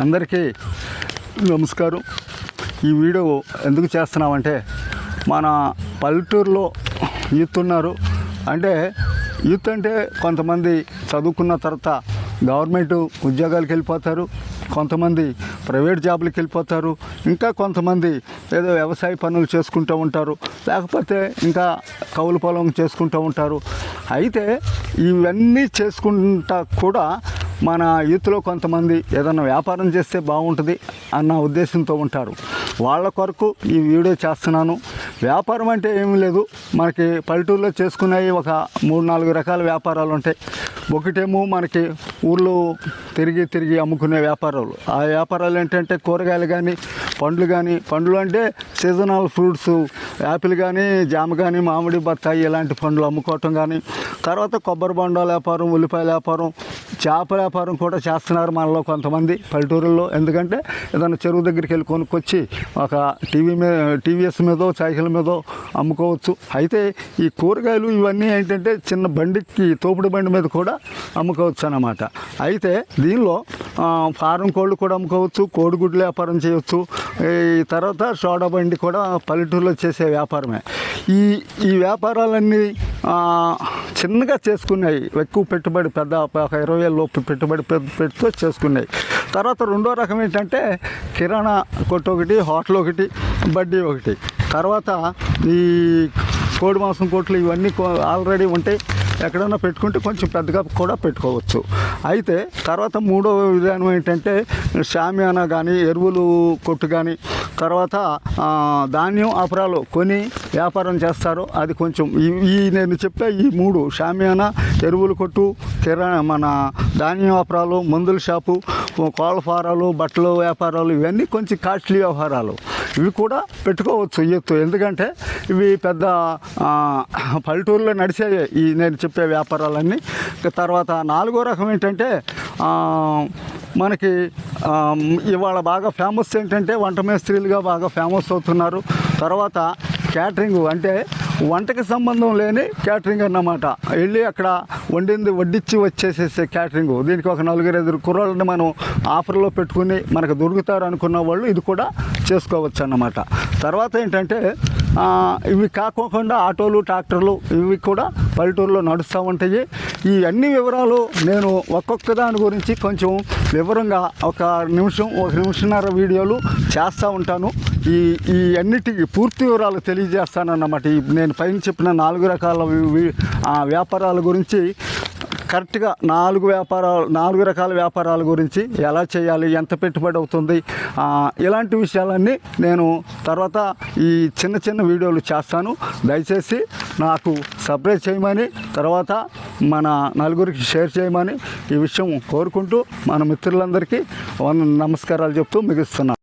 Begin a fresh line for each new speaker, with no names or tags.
అందరికీ నమస్కారం. ఈ వీడియో ఎందుకు చేస్తున్నామంటే మన పల్లెటూరులో యూత్ ఉన్నారు. అంటే యూత్ అంటే కొంతమంది చదువుకున్న తర్వాత గవర్నమెంట్ ఉద్యోగాలకు వెళ్ళిపోతారు కొంతమంది ప్రైవేట్ జాబులకు వెళ్ళిపోతారు ఇంకా కొంతమంది ఏదో వ్యవసాయ పనులు చేసుకుంటూ ఉంటారు లేకపోతే ఇంకా కౌలు పొలం చేసుకుంటూ ఉంటారు. అయితే ఇవన్నీ చేసుకుంటా కూడా మన యూత్లో కొంతమంది ఏదైనా వ్యాపారం చేస్తే బాగుంటుంది అన్న ఉద్దేశంతో ఉంటారు. వాళ్ళ కొరకు ఈ వీడియో చేస్తున్నాను. వ్యాపారం అంటే ఏమీ లేదు. మనకి పల్లెటూరులో చేసుకునేవి ఒక మూడు నాలుగు రకాల వ్యాపారాలు ఉంటాయి. ఒకటేమో మనకి ఊర్లో తిరిగి తిరిగి అమ్ముకునే వ్యాపారాలు. ఆ వ్యాపారాలు ఏంటంటే కూరగాయలు కానీ పండ్లు కానీ పండ్లు అంటే సీజనల్ ఫ్రూట్స్ యాపిల్ కానీ జామ కానీ మామిడి బత్తాయి ఇలాంటి పండ్లు అమ్ముకోవటం కానీ తర్వాత కొబ్బరి బొండాల వ్యాపారం ఉల్లిపాయల వ్యాపారం చేపల వ్యాపారం కూడా చేస్తున్నారు మనలో కొంతమంది పల్లెటూరుల్లో. ఎందుకంటే ఏదైనా చెరువు దగ్గరికి వెళ్ళి కొనుక్కొచ్చి ఒక టీవీ మీద టీవీఎస్ మీదో సైకిల్ మీదో అమ్ముకోవచ్చు. అయితే ఈ కూరగాయలు ఇవన్నీ ఏంటంటే చిన్న బండికి తోపుడు బండి మీద కూడా అమ్ముకోవచ్చు అన్నమాట. అయితే దీనిలో ఫారం కోళ్ళు కూడా అమ్ముకోవచ్చు కోడిగుడ్ల వ్యాపారం చేయవచ్చు ఈ తర్వాత సోడా బండి కూడా పల్లెటూరులో చేసే వ్యాపారమే. ఈ ఈ వ్యాపారాలన్నీ చిన్నగా చేసుకున్నాయి. ఎక్కువ పెట్టుబడి పెద్ద ఒక ఇరవై లోపు పెట్టుబడి పె- పెడుతూ చేసుకున్నాయి. తర్వాత రెండో రకం ఏంటంటే కిరాణా కొట్టు ఒకటి హోటల్ ఒకటి బడ్డీ ఒకటి. తర్వాత ఈ కోడి మాంసం కొట్లు ఇవన్నీ కో- ఆల్రెడీ ఉంటాయి ఎక్కడైనా పెట్టుకుంటే కొంచెం పెద్దగా కూడా పెట్టుకోవచ్చు. అయితే తర్వాత మూడో విధానం ఏంటంటే షామియానా కానీ ఎరువులు కొట్టు కానీ తర్వాత ధాన్యం అపరాలు కొని వ్యాపారం చేస్తారు. అది కొంచెం ఈ- నేను చెప్పే ఈ మూడు షామియానా ఎరువులు కొట్టు కిరాణా మన ధాన్యం వ్యాపారాలు మందుల షాపు కోళ్ళ ఫారాలు బట్టలు వ్యాపారాలు ఇవన్నీ కొంచెం కాస్ట్లీ వ్యవహారాలు ఇవి కూడా పెట్టుకోవచ్చు ఎత్తు. ఎందుకంటే ఇవి పెద్ద పల్లెటూరులో నడిచే ఈ నేను చెప్పే వ్యాపారాలన్నీ. తర్వాత నాలుగో రకం ఏంటంటే మనకి ఇవాళ బాగా ఫేమస్ ఏంటంటే వంట మేస్త్రీలుగా బాగా ఫేమస్ అవుతున్నారు. తర్వాత క్యాటరింగ్ అంటే వంటకి సంబంధం లేని క్యాటరింగ్ అన్నమాట. వెళ్ళి అక్కడ వండింది వడ్డించి వచ్చేసేసే క్యాటరింగ్. దీనికి ఒక నలుగురు ఐదుగురు కుర్రాళ్ళని మనం ఆఫర్లో పెట్టుకుని మనకు దొరుకుతారు అనుకున్న వాళ్ళు ఇది కూడా చేసుకోవచ్చు అన్నమాట. తర్వాత ఏంటంటే ఇవి కాకోకుండా ఆటోలు ట్రాక్టర్లు ఇవి కూడా పల్లెటూరులో నడుస్తూ ఉంటాయి ఈ అన్ని వివరాలు నేను ఒక్కొక్క దాని గురించి కొంచెం వివరంగా ఒక నిమిషం ఒక నిమిషంన్నర వీడియోలు చేస్తూ ఉంటాను. ఈ ఈ అన్నిటికీ పూర్తి వివరాలు తెలియజేస్తానన్నమాట. ఈ నేను పైన చెప్పిన నాలుగు రకాల వ్యాపారాల గురించి కరెక్ట్గా నాలుగు వ్యాపారాలు నాలుగు రకాల వ్యాపారాల గురించి ఎలా చేయాలి ఎంత పెట్టుబడి అవుతుంది ఇలాంటి విషయాలన్నీ నేను తర్వాత ఈ చిన్న చిన్న వీడియోలు చేస్తాను. దయచేసి నాకు సబ్స్క్రైబ్ చేయమని తర్వాత మన నలుగురికి షేర్ చేయమని ఈ విషయం కోరుకుంటూ మన మిత్రులందరికీ నమస్కారాలు చెప్తూ ముగిస్తున్నాను.